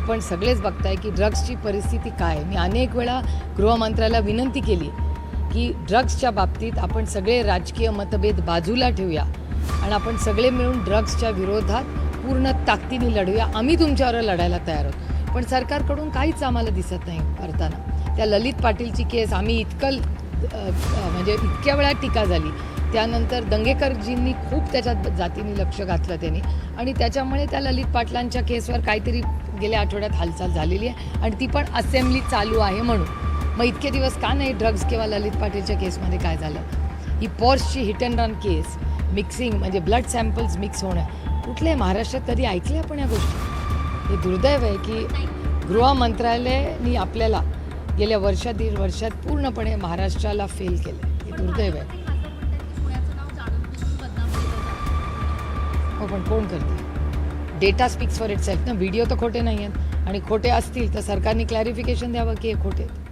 आपण सगळेच बघताय की ड्रग्सची परिस्थिती काय मी अनेक वेळा गृहमंत्र्याला विनंती केली की ड्रग्सच्या बाबतीत आपण सगळे राजकीय मतभेद बाजूला ठेवूया आणि आपण सगळे मिळून ड्रग्सच्या विरोधात पूर्ण ताकदीने लढूया. आम्ही तुमच्यावर लढायला तयार आहोत. पण सरकारकडून काहीच आम्हाला दिसत नाही करताना त्या ललित पाटीलची केस आम्ही इतकं म्हणजे इतक्या वेळा टीका झाली. त्यानंतर दंगेकरजींनी खूप त्याच्यात जातीने लक्ष घातलं त्यांनी. आणि त्याच्यामुळे त्या ललित पाटलांच्या केसवर काहीतरी गेल्या आठवड्यात हालचाल झालेली आहे आणि ती पण असेंब्ली चालू आहे म्हणून. मग इतके दिवस का नाही ड्रग्ज किंवा ललित पाटीलच्या केसमध्ये काय झालं? ही पॉर्सची hit and run case mixing म्हणजे ब्लड सॅम्पल्स मिक्स होणं. कुठले महाराष्ट्रात कधी ऐकले आपण या गोष्टी? हे दुर्दैव आहे की गृह मंत्रालयाने आपल्याला गेल्या वर्षा दीड वर्षात पूर्णपणे महाराष्ट्राला फेल केलं हे दुर्दैव आहे. हो पण कोण करते? Data speaks for itself ना व्हिडिओ तर खोटे नाही आहेत आणि खोटे असतील तर सरकारने क्लॅरिफिकेशन द्यावं की हे खोटे आहेत.